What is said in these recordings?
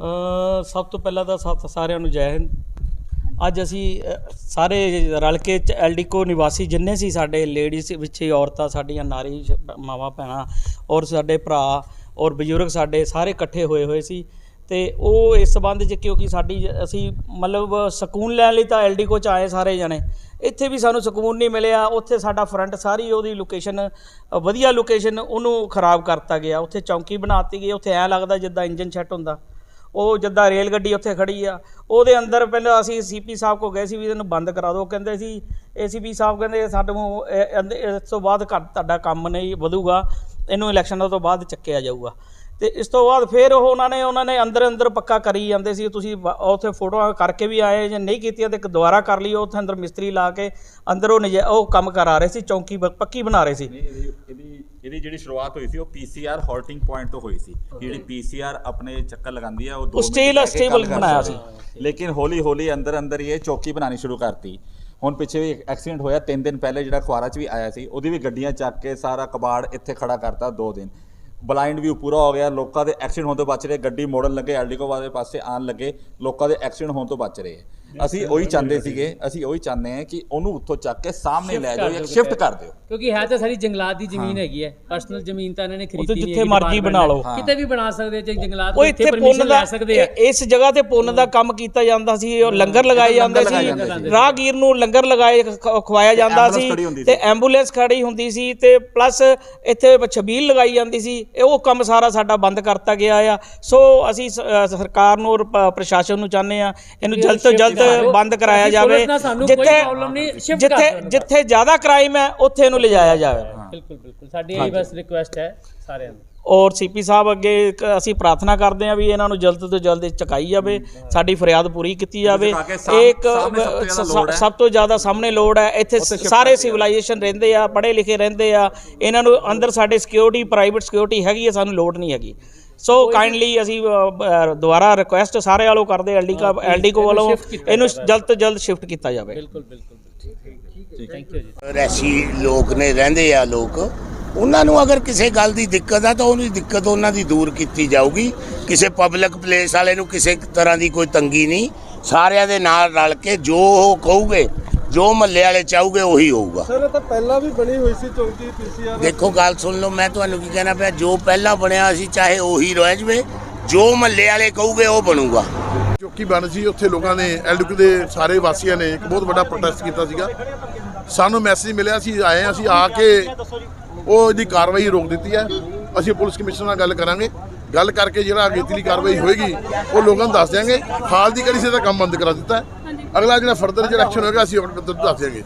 ਅ, ਸਭ ਤੋਂ ਪਹਿਲਾਂ ਤਾਂ ਸਾਰਿਆਂ ਨੂੰ ਜੈ ਹਿੰਦ। ਅੱਜ ਅਸੀਂ ਅ, ਸਾਰੇ ਰਲ ਕੇ ਚ- ਐਲਡੀਕੋ ਨਿਵਾਸੀ ਜਿੰਨੇ ਸੀ ਸਾਡੇ ਲੇਡੀਜ਼ ਵਿੱਚ ਔਰਤਾਂ ਸਾਡੀਆਂ ਨਾਰੀ ਸ਼- ਮਾਵਾਂ ਭੈਣਾਂ ਔਰ ਸਾਡੇ ਭਰਾ ਔਰ ਬਜ਼ੁਰਗ ਸਾਡੇ ਸਾਰੇ ਇਕੱਠੇ ਹੋਏ ਹੋਏ ਸੀ। ਤੇ ਉਹ ਇਸ ਸੰਬੰਧ 'ਚ ਕਿਉਂਕਿ ਸਾਡੀ ਅਸੀਂ ਮਤਲਬ ਸਕੂਨ ਲੈਣ ਲਈ ਤਾਂ ਐਲਡੀਕੋ 'ਚ ਆਏ ਸਾਰੇ ਜਣੇ। ਇੱਥੇ ਵੀ ਸਾਨੂੰ ਸਕੂਨ ਨਹੀਂ ਮਿਲਿਆ, ਉੱਥੇ ਸਾਡਾ ਫਰੰਟ ਸਾਰੀ ਉਹਦੀ ਲੋਕੇਸ਼ਨ ਵਧੀਆ ਲੋਕੇਸ਼ਨ ਉਹਨੂੰ ਖਰਾਬ ਕਰਤਾ ਗਿਆ। ਉੱਥੇ ਚੌਂਕੀ ਬਣਾਤੀ ਗਈ, ਉੱਥੇ ਐਂ ਲੱਗਦਾ ਜਿੱਦਾਂ ਇੰਜਨ ਸੈੱਟ ਹੁੰਦਾ। ਉਹ ਜਿੱਦਾਂ ਰੇਲ ਗੱਡੀ ਉੱਥੇ ਖੜੀ ਆ, ਉਹਦੇ ਅੰਦਰ ਪਹਿਲਾਂ ਅਸੀਂ ਸੀਪੀ ਸਾਹਿਬ ਕੋ ਗਏ ਸੀ ਵੀ ਇਹਨੂੰ ਬੰਦ ਕਰਾ ਦਿਓ। ਕਹਿੰਦੇ ਸੀ ਏਸੀਪੀ ਸਾਹਿਬ ਕਹਿੰਦੇ ਸਾਨੂੰ ਇਸ ਤੋਂ ਬਾਅਦ ਘੱਟ ਤੁਹਾਡਾ ਕੰਮ ਨਹੀਂ ਵਧੂਗਾ, ਇਹਨੂੰ ਇਲੈਕਸ਼ਨਾਂ ਤੋਂ ਬਾਅਦ ਚੱਕਿਆ ਜਾਊਗਾ। ਤੇ ਇਸ ਤੋਂ ਬਾਅਦ ਫਿਰ ਉਹ ਉਹਨਾਂ ਨੇ ਉਹਨਾਂ ਨੇ ਅੰਦਰ ਅੰਦਰ ਪੱਕਾ ਕਰੀ ਜਾਂਦੇ ਸੀ। ਤੁਸੀਂ ਉੱਥੇ ਫੋਟੋਆਂ ਕਰਕੇ ਵੀ ਆਏ ਜੇ ਨਹੀਂ ਕੀਤੀਆਂ ਤੇ ਇੱਕ ਦੁਬਾਰਾ ਕਰ ਲਈ ਉੱਥੇ ਅੰਦਰ ਮਿਸਤਰੀ ਲਾ ਕੇ ਅੰਦਰ ਉਹ ਉਹ ਕੰਮ ਕਰਾ ਰਹੇ ਸੀ ਚੌਂਕੀ ਪੱਕੀ ਬਣਾ ਰਹੇ ਸੀ। ਇਹਦੀ ਇਹਦੀ ਜਿਹੜੀ ਸ਼ੁਰੂਆਤ ਹੋਈ ਸੀ ਉਹ ਪੀਸੀਆਰ ਹਾਲਟਿੰਗ ਪੁਆਇੰਟ ਤੋਂ ਹੋਈ ਸੀ। ਜਿਹੜੀ ਪੀਸੀਆਰ ਆਪਣੇ ਚੱਕਰ ਲਗਾਉਂਦੀ ਹੈ ਉਹ ਦੋ ਉਹ ਮਿੰਟ steel- ਲੈ ਕੇ stable ਗੱਲ ਕਰ ਬਣਾਇਆ ਹੈ। ਲੇਕਿਨ ਹੌਲੀ ਹੌਲੀ ਅੰਦਰ ਅੰਦਰ ਇਹ ਚੌਕੀ ਬਣਾਣੀ ਸ਼ੁਰੂ ਕਰਤੀ। ਹੁਣ ਪਿੱਛੇ ਵੀ ਐਕਸੀਡੈਂਟ ਹੋਇਆ 3 ਦਿਨ ਪਹਿਲੇ ਜਿਹੜਾ ਖੁਆਰਾ ਚ ਵੀ ਆਇਆ ਸੀ ਉਹਦੀ ਵੀ ਗੱਡੀਆਂ ਚੱਕ ਕੇ ਸਾਰਾ ਕਬਾੜ ਇੱਥੇ ਖੜਾ ਕਰਤਾ 2 ਦਿਨ। ਬਲਾਈਂਡ ਵੀ ਪੂਰਾ ਹੋ ਗਿਆ, ਲੋਕਾਂ ਦੇ ਐਕਸੀਡੈਂਟ ਹੋਣ ਤੋਂ ਬਚ ਰਹੇ, ਗੱਡੀ ਮੋੜਨ ਲੱਗੇ, ਐਲਡੀਕੋ ਵਾਲੇ ਪਾਸੇ ਆਣ ਲੱਗੇ, ਲੋਕਾਂ ਦੇ ਐਕਸੀਡੈਂਟ ਹੋਣ ਤੋਂ ਬਚ ਰਹੇ। ਅਸੀਂ ਉਹੀ ਚਾਹੁੰਦੇ ਸੀਗੇ ਅਸੀਂ ਉਹੀ ਚਾਹੁੰਦੇ ਹਾਂ ਕਿ ਉਹਨੂੰ ਉੱਥੋਂ ਚੱਕ ਕੇ ਸਾਹਮਣੇ ਲੈ ਜਾਓ ਜਾਂ ਸ਼ਿਫਟ ਕਰ ਦਿਓ। ਕਿਉਂਕਿ ਹੈ ਤਾਂ ਸਾਰੀ ਜੰਗਲਾਤ ਦੀ ਜ਼ਮੀਨ ਹੈਗੀ ਹੈ ਪਰਸਨਲ ਜ਼ਮੀਨ ਤਾਂ ਇਹਨਾਂ ਨੇ ਖਰੀਦੀ ਨਹੀਂ ਜਿੱਥੇ ਮਰਜ਼ੀ ਬਣਾ ਲਓ। ਕਿਤੇ ਵੀ ਬਣਾ ਸਕਦੇ ਜੇ ਜੰਗਲਾਤ ਉਹ ਇੱਥੇ ਦਾ ਲੈ ਸਕਦੇ ਆ। ਇਸ ਜਗ੍ਹਾ ਤੇ ਪੁੰਨ ਦਾ ਕੰਮ ਕੀਤਾ ਜਾਂਦਾ ਸੀ ਉਹ ਲੰਗਰ ਲਗਾਏ ਜਾਂਦੇ ਸੀ। ਰਾਹਗੀਰ ਨੂੰ ਲੰਗਰ ਲਗਾਏ ਖਵਾਇਆ ਜਾਂਦਾ ਸੀ ਤੇ। ਐਂਬੂਲੈਂਸ ਖੜੀ ਹੁੰਦੀ ਸੀ ਤੇ ਪਲੱਸ ਇੱਥੇ ਛਬੀਲ ਲਗਾਈ ਜਾਂਦੀ ਸੀ। ਇਹ ਉਹ ਕੰਮ ਸਾਰਾ ਸਾਡਾ ਬੰਦ ਕਰਤਾ ਗਿਆ ਆ। ਸੋ ਅਸੀਂ ਸਰਕਾਰ ਨੂੰ ਔਰ ਪ੍ਰਸ਼ਾਸਨ ਨੂੰ ਚਾਹੁੰਦੇ ਆ ਇਹਨੂੰ ਜਲਦ ਤੋਂ ਜਲਦ ਬੰਦ ਕਰਾਇਆ ਜਾਵੇ ਜਿੱਥੇ ਦਿਓ। ਜਿੱਥੇ ਜ਼ਿਆਦਾ ਕ੍ਰਾਈਮ ਹੈ ਉੱਥੇ ਇਹਨੂੰ ਲਿਜਾਇਆ ਜਾਵੇ। ਬਿਲਕੁਲ ਬਿਲਕੁਲ। ਸਾਡੀ ਇਹ ਬਸ ਰਿਕੁਐਸਟ ਹੈ ਸਾਰਿਆਂ ਨੂੰ। ਔਰ ਸੀਪੀ ਸਾਹਿਬ ਅੱਗੇ ਅਸੀਂ ਪ੍ਰਾਰਥਨਾ ਕਰਦੇ ਹਾਂ ਵੀ ਇਹਨਾਂ ਨੂੰ ਜਲਦ ਤੋਂ ਜਲਦ ਚੁਕਾਈ ਜਾਵੇ ਸਾਡੀ ਫਰਿਆਦ ਪੂਰੀ ਕੀਤੀ ਜਾਵੇ। ਇੱਕ। ਸਭ ਤੋਂ ਜ਼ਿਆਦਾ ਸਾਹਮਣੇ ਲੋੜ ਹੈ। ਇੱਥੇ ਸਾਰੇ ਸਿਵਲਾਈਜੇਸ਼ਨ ਰਹਿੰਦੇ ਆ ਪੜ੍ਹੇ ਲਿਖੇ ਰਹਿੰਦੇ ਆ। ਇਹਨਾਂ ਨੂੰ ਅੰਦਰ ਸਾਡੇ ਸਿਕਿਉਰਿਟੀ ਪ੍ਰਾਈਵੇਟ ਸਿਕਿਉਰਿਟੀ ਹੈਗੀ ਹੈ ਸਾਨੂੰ ਲੋੜ ਨਹੀਂ ਹੈਗੀ। ਸੋ ਕਾਈਂਡਲੀ ਅਸੀਂ ਦੁਬਾਰਾ ਰਿਕੁਐਸਟ ਸਾਰੇ ਵਾਲੋਂ ਕਰਦੇ ਐਲਡੀ ਕਾ ਐਲਡੀ ਕੋ ਵੱਲੋਂ ਇਹਨੂੰ ਜਲਦ ਤੋਂ ਜਲਦ ਸ਼ਿਫਟ ਕੀਤਾ ਜਾਵੇ। ਬਿਲਕੁਲ ਬਿਲਕੁਲ ਥੈਂਕ ਯੂ ਜੀ। ਰੈਸੀ ਲੋਕ ਨੇ ਰਹਿੰਦੇ ਆ ਲੋਕ ਉਹਨਾਂ ਨੂੰ ਅਗਰ ਕਿਸੇ ਗੱਲ ਦੀ ਦਿੱਕਤ ਆ ਤਾਂ ਉਹਦੀ ਦਿੱਕਤ ਉਹਨਾਂ ਦੀ ਦੂਰ ਕੀਤੀ ਜਾਊਗੀ। ਕਿਸੇ ਪਬਲਿਕ ਪਲੇਸ ਵਾਲੇ ਨੂੰ ਕਿਸੇ ਤਰ੍ਹਾਂ ਦੀ ਕੋਈ ਤੰਗੀ ਨਹੀਂ। ਸਾਰਿਆਂ ਦੇ ਨਾਲ ਰਲ ਕੇ ਜੋ ਉਹ ਕਹੂਗੇ ਜੋ ਮਹੱਲੇ ਵਾਲੇ ਚਾਹੂਗੇ ਉਹੀ ਹੋਊਗਾ। ਸਰ ਇਹ ਤਾਂ ਪਹਿਲਾਂ ਵੀ ਬਣੀ ਹੋਈ ਸੀ ਚੌਂਕੀ ਪੀਸੀਆਰ ਦੇਖੋ ਗੱਲ ਸੁਣ ਲਓ ਮੈਂ ਤੁਹਾਨੂੰ ਕੀ ਕਹਿਣਾ ਪਿਆ ਜੋ ਪਹਿਲਾਂ ਬਣਿਆ ਸੀ ਚਾਹੇ ਉਹੀ ਰਹਿ ਜਵੇ ਜੋ ਮਹੱਲੇ ਵਾਲੇ ਕਹੂਗੇ ਉਹ ਬਣੂਗਾ। ਚੌਕੀ ਬਣ ਸੀ ਉੱਥੇ ਲੋਕਾਂ ਨੇ ਐਲਡੂਕ ਦੇ ਸਾਰੇ ਵਾਸੀਆਂ ਨੇ ਇੱਕ ਬਹੁਤ ਵੱਡਾ ਪ੍ਰੋਟੈਸਟ ਕੀਤਾ ਸੀਗਾ। ਸਾਨੂੰ ਮੈਸੇਜ ਮਿਲਿਆ ਸੀ ਆਏ ਹਾਂ, ਅਸੀਂ ਆ ਕੇ ਉਹ ਇਹਦੀ ਕਾਰਵਾਈ ਰੋਕ ਦਿੱਤੀ ਹੈ। ਅਸੀਂ ਪੁਲਿਸ ਕਮਿਸ਼ਨਰ ਨਾਲ ਗੱਲ ਕਰਾਂਗੇ। ਗੱਲ ਕਰਕੇ ਜਿਹੜਾ ਅਗੇਤਲੀ ਕਾਰਵਾਈ ਹੋਏਗੀ ਉਹ ਲੋਕਾਂ ਨੂੰ ਦੱਸ ਦਿਆਂਗੇ। ਹਾਲ ਦੀ ਕੜੀ ਸੇ ਦਾ ਕੰਮ ਬੰਦ ਕਰਾ ਦਿੱਤਾ ਅਗਲਾ ਜਿਹੜਾ ਫਰਦਰ ਜਿਹੜਾ ਐਕਸ਼ਨ ਹੋਏਗਾ ਅਸੀਂ ਆਪਣੇ ਪੱਧਰ ਤੇ ਦੱਸ ਦਿਆਂਗੇ।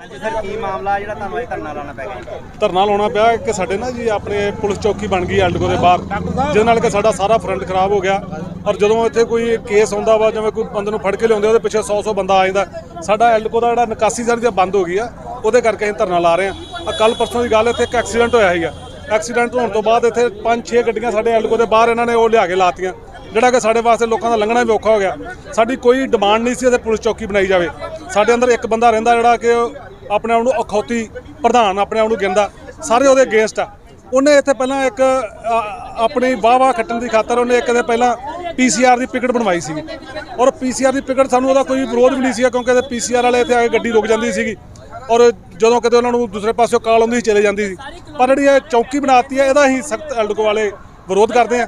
ਹਾਂਜੀ ਸਰ ਕੀ ਮਾਮਲਾ ਜਿਹੜਾ ਤੁਹਾਨੂੰ ਇਹ ਧਰਨਾ ਲਾਉਣਾ ਪੈ ਗਿਆ? ਧਰਨਾ ਲਾਉਣਾ ਪਿਆ ਕਿ ਸਾਡੇ ਨਾ ਜੀ ਆਪਣੇ ਪੁਲਿਸ ਚੌਕੀ ਬਣ ਗਈ ਐਲਡਕੋ ਦੇ ਬਾਹਰ ਜਿਹਦੇ ਨਾਲ ਕਿ ਸਾਡਾ ਸਾਰਾ ਫਰੰਟ ਖਰਾਬ ਹੋ ਗਿਆ। ਔਰ ਜਦੋਂ ਇੱਥੇ ਕੋਈ ਕੇਸ ਆਉਂਦਾ ਵਾ ਜਿਵੇਂ ਕੋਈ ਬੰਦੇ ਨੂੰ ਫੜ ਕੇ ਲਿਆਉਂਦੇ ਉਹਦੇ ਪਿੱਛੇ 100 100 ਬੰਦਾ ਆ ਜਾਂਦਾ। ਸਾਡਾ ਐਲਡਕੋ ਦਾ ਜਿਹੜਾ ਨਿਕਾਸੀ ਸਾਰੀ ਦੀ ਬੰਦ ਹੋ ਗਈ ਆ ਉਹਦੇ ਕਰਕੇ ਅਸੀਂ ਧਰਨਾ ਲਾ ਰਹੇ ਆ ਕੱਲ ਪਰਸੋਂ ਦੀ ਗੱਲ ਇੱਥੇ ਇੱਕ ਐਕਸੀਡੈਂਟ ਹੋਇਆ ਸੀਗਾ। ਐਕਸੀਡੈਂਟ ਹੋਣ ਤੋਂ ਬਾਅਦ ਇੱਥੇ 5-6 ਗੱਡੀਆਂ ਸਾਡੇ ਐਲਡਕੋ ਦੇ ਬਾਹਰ ਇਹਨਾਂ ਨੇ ਉਹ ਲਿਆ ਕੇ ਲਾਤੀਆਂ। ਜਿਹੜਾ ਕਿ ਸਾਡੇ ਵਾਸਤੇ ਲੋਕਾਂ ਦਾ ਲੰਘਣਾ ਵੀ ਔਖਾ ਹੋ ਗਿਆ। ਸਾਡੀ ਕੋਈ ਡਿਮਾਂਡ ਨਹੀਂ ਸੀ ਇੱਥੇ ਪੁਲਿਸ ਚੌਕੀ ਬਣਾਈ ਜਾਵੇ। ਸਾਡੇ ਅੰਦਰ ਇੱਕ ਬੰਦਾ ਰਹਿੰਦਾ ਜਿਹੜਾ ਕਿ ਆਪਣੇ ਆਪ ਨੂੰ ਅਖੌਤੀ ਪ੍ਰਧਾਨ, ਆਪਣੇ ਆਪ ਨੂੰ ਗਿਣਦਾ। ਸਾਰੇ ਉਹਦੇ ਅਗੇਂਸਟ ਆ। ਉਹਨੇ ਇੱਥੇ ਪਹਿਲਾਂ ਇੱਕ ਆਪਣੀ ਵਾਹ-ਵਾਹ ਖੱਟਣ ਦੀ ਖਾਤਰ ਉਹਨੇ ਇੱਕ ਦੇ ਪਹਿਲਾਂ ਪੀਸੀਆਰ ਦੀ ਪਿਕਟ ਬਣਵਾਈ ਸੀ ਔਰ ਪੀਸੀਆਰ ਦੀ ਪਿਕਟ ਸਾਨੂੰ ਉਹਦਾ ਕੋਈ ਵਿਰੋਧ ਵੀ ਨਹੀਂ ਸੀ ਕਿਉਂਕਿ ਇਹਦੇ ਪੀਸੀਆਰ ਵਾਲੇ ਇੱਥੇ ਆ ਕੇ ਗੱਡੀ ਰੁਕ ਜਾਂਦੀ ਸੀਗੀ। ਔਰ ਜਦੋਂ ਕਿਤੇ ਉਹਨਾਂ ਨੂੰ ਦੂਸਰੇ ਪਾਸਿਓਂ ਕਾਲ ਆਉਂਦੀ ਚਲੇ ਜਾਂਦੀ ਸੀ। ਪਰ ਜਿਹੜੀ ਇਹ ਚੌਕੀ ਬਣਾਤੀ ਹੈ, ਇਹਦਾ ਹੀ ਸਖਤ ਐਲਡਕੋ ਵਾਲੇ ਵਿਰੋਧ ਕਰਦੇ ਆ।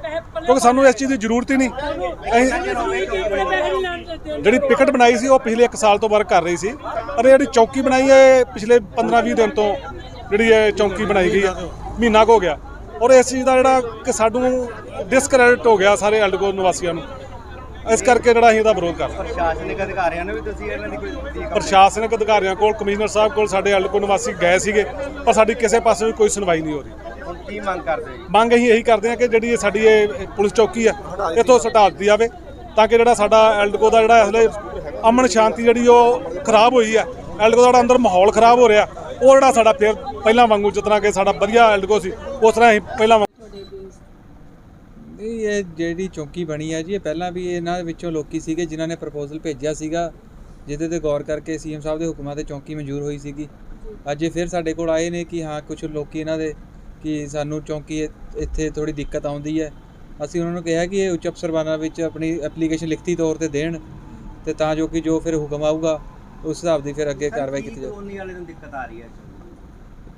ਕਿਉਂਕਿ ਸਾਨੂੰ ਇਸ ਚੀਜ਼ ਦੀ ਜ਼ਰੂਰਤ ਹੀ ਨਹੀਂ। ਅਸੀਂ ਜਿਹੜੀ ਪਿਕਟ ਬਣਾਈ ਸੀ, ਉਹ ਪਿਛਲੇ 1 ਸਾਲ ਤੋਂ ਵਰਕ ਕਰ ਰਹੀ ਸੀ। ਪਰ ਇਹ ਜਿਹੜੀ ਚੌਕੀ ਬਣਾਈ ਹੈ, ਇਹ ਪਿਛਲੇ 15-20 ਦਿਨ ਤੋਂ ਜਿਹੜੀ ਇਹ ਚੌਕੀ ਬਣਾਈ ਗਈ ਆ ਮਹੀਨਾ ਕੁ ਹੋ ਗਿਆ। ਔਰ ਇਸ ਚੀਜ਼ ਦਾ ਜਿਹੜਾ ਕਿ ਸਾਨੂੰ ਡਿਸਕ੍ਰੈਡਿਟ ਹੋ ਗਿਆ ਸਾਰੇ ਐਲਡਕੋ ਨਿਵਾਸੀਆਂ ਨੂੰ। ਇਸ ਕਰਕੇ ਜਿਹੜਾ ਅਸੀਂ ਇਹਦਾ ਵਿਰੋਧ ਕਰਦੇ ਹਾਂ। ਪ੍ਰਸ਼ਾਸਨਿਕ ਅਧਿਕਾਰੀਆਂ ਨੂੰ ਵੀ ਤੁਸੀਂ ਇਹਨਾਂ ਦੀ ਕੋਈ ਪ੍ਰਸ਼ਾਸਨਿਕ ਅਧਿਕਾਰੀਆਂ ਕੋਲ ਕਮਿਸ਼ਨਰ ਸਾਹਿਬ ਕੋਲ ਸਾਡੇ ਐਲਡਕੋ ਨਿਵਾਸੀ ਗਏ ਸੀਗੇ ਪਰ ਸਾਡੀ ਕਿਸੇ ਪਾਸੇ ਵੀ ਕੋਈ ਸੁਣਵਾਈ ਨਹੀਂ ਹੋ ਰਹੀ। ਹੁਣ ਕੀ ਮੰਗ ਕਰਦੇ ਹੋ ਜੀ? ਮੰਗ ਅਸੀਂ ਇਹੀ ਕਰਦੇ ਹਾਂ ਕਿ ਜਿਹੜੀ ਇਹ ਸਾਡੀ ਇਹ ਪੁਲਿਸ ਚੌਕੀ ਆ ਇਥੋਂ ਸਟਾ ਦਿੱਤੀ ਜਾਵੇ ਤਾਂ ਕਿ ਜਿਹੜਾ ਸਾਡਾ ਐਲਡਕੋ ਦਾ ਜਿਹੜਾ ਇਸਲੇ ਅਮਨ ਸ਼ਾਂਤੀ ਜਿਹੜੀ ਉਹ ਖਰਾਬ ਹੋਈ ਆ ਐਲਡਕੋ ਦਾ ਜਿਹੜਾ ਅੰਦਰ ਮਾਹੌਲ ਖਰਾਬ ਹੋ ਰਿਹਾ ਉਹ ਜਿਹੜਾ ਸਾਡਾ ਫਿਰ ਪਹਿਲਾਂ ਵਾਂਗੂ ਤਰ੍ਹਾਂ ਕਿ ਸਾਡਾ ਵਧੀਆ ਐਲਡਕੋ ਸੀ ਉਸ ਤਰ੍ਹਾਂ ਹੀ ਪਹਿਲਾਂ ਵਾਂਗੂ ਨਹੀਂ ਇਹ ਜਿਹੜੀ ਚੌਂਕੀ ਬਣੀ ਹੈ ਜੀ ਇਹ ਪਹਿਲਾਂ ਵੀ ਇਹਨਾਂ ਵਿੱਚੋਂ ਲੋਕੀ ਸੀਗੇ ਜਿਨ੍ਹਾਂ ਨੇ ਪ੍ਰਪੋਜ਼ਲ ਭੇਜਿਆ ਸੀਗਾ ਜਿਹਦੇ ਤੇ ਗੌਰ ਕਰਕੇ ਸੀਐਮ ਸਾਹਿਬ ਦੇ ਹੁਕਮਾਂ ਤੇ ਚੌਂਕੀ ਮਨਜ਼ੂਰ ਹੋਈ ਸੀਗੀ। ਅੱਜ ਇਹ ਫਿਰ ਸਾਡੇ ਕੋਲ ਆਏ ਨੇ ਕਿ ਹਾਂ ਕੁਝ ਲੋਕੀ ਇਹਨਾਂ ਦੇ ਕਿ ਸਾਨੂੰ ਚੌਂਕੀ ਇੱਥੇ ਥੋੜੀ ਦਿੱਕਤ ਆਉਂਦੀ ਹੈ। ਅਸੀਂ ਉਹਨਾਂ ਨੂੰ ਕਿਹਾ ਕਿ ਇਹ ਉੱਚ ਅਫਸਰਵਾਨਾਂ ਵਿੱਚ ਆਪਣੀ ਐਪਲੀਕੇਸ਼ਨ ਲਿਖਤੀ ਤੌਰ ਤੇ ਦੇਣ ਤੇ ਤਾਂ ਜੋ ਕਿ ਜੋ ਫਿਰ ਹੁਕਮ ਆਊਗਾ ਉਸ ਹਿਸਾਬ ਦੀ ਫਿਰ ਅੱਗੇ ਕਾਰਵਾਈ ਕੀਤੀ ਜਾਵੇ ਕਲੋਨੀ ਵਾਲੇ ਨੂੰ ਦਿੱਕਤ ਆ ਰਹੀ ਹੈ?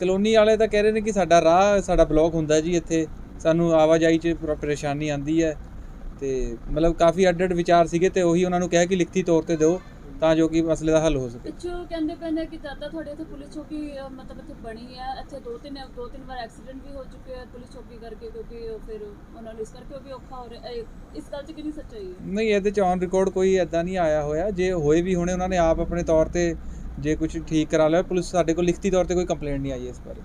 ਕਲੋਨੀ ਵਾਲੇ ਤਾਂ ਕਹਿ ਰਹੇ ਨੇ ਕਿ ਸਾਡਾ ਰਾਹ ਸਾਡਾ ਬਲੌਕ ਹੁੰਦਾ ਜੀ ਇੱਥੇ। ਸਾਨੂੰ ਆਵਾਜਾਈ 'ਚ ਪਰ- ਪਰੇਸ਼ਾਨੀ ਆਂਦੀ ਹੈ ਤੇ ਮਤਲਬ ਕਾਫੀ ਅੱਡ ਅੱਡ ਵਿਚਾਰ ਸੀਗੇ ਤੇ ਉਹੀ ਉਹਨਾਂ ਨੂੰ ਕਿਹਾ ਕਿ ਲਿਖਤੀ ਤੌਰ ਤੇ ਦਿਓ ਤਾਂ ਜੋ ਕਿ ਮਸਲੇ ਦਾ ਹੱਲ ਹੋ ਸਕੇ। ਪਿੱਛੋਂ ਕਹਿੰਦੇ ਨੇ ਕਿ ਦਾਦਾ ਤੁਹਾਡੇ ਇੱਥੇ ਪੁਲਿਸ ਚੌਕੀ ਮਤਲਬ ਇੱਥੇ ਬਣੀ ਹੈ ਇੱਥੇ ਦੋ ਤਿੰਨ ਦੋ ਤਿੰਨ ਵਾਰ ਐਕਸੀਡੈਂਟ ਵੀ ਹੋ ਚੁੱਕੇ ਆ ਪੁਲਿਸ ਚੌਕੀ ਕਰਕੇ ਕਿਉਂਕਿ ਫਿਰ ਉਹਨਾਂ ਨੂੰ ਇਸ ਕਰਕੇ ਉਹ ਵੀ ਔਖਾ ਹੋ ਰਿਹਾ ਇਸ ਗੱਲ 'ਚ ਕਿੰਨੀ ਸੱਚਾਈ ਹੈ? ਨਹੀਂ ਇਹਦੇ 'ਚ ਔਨ ਰਿਕਾਰਡ ਕੋਈ ਐਦਾਂ ਨਹੀਂ ਆਇਆ ਹੋਇਆ। ਜੇ ਹੋਏ ਵੀ ਹੋਣੇ ਉਹਨਾਂ ਨੇ ਆਪ ਆਪਣੇ ਤੌਰ ਤੇ ਜੇ ਕੁਝ ਠੀਕ ਕਰਾ ਲਿਆ ਪੁਲਿਸ ਸਾਡੇ ਕੋਲ ਲਿਖਤੀ ਤੌਰ ਤੇ ਕੋਈ ਕੰਪਲੇਂਟ ਨਹੀਂ ਆਈ ਇਸ ਬਾਰੇ।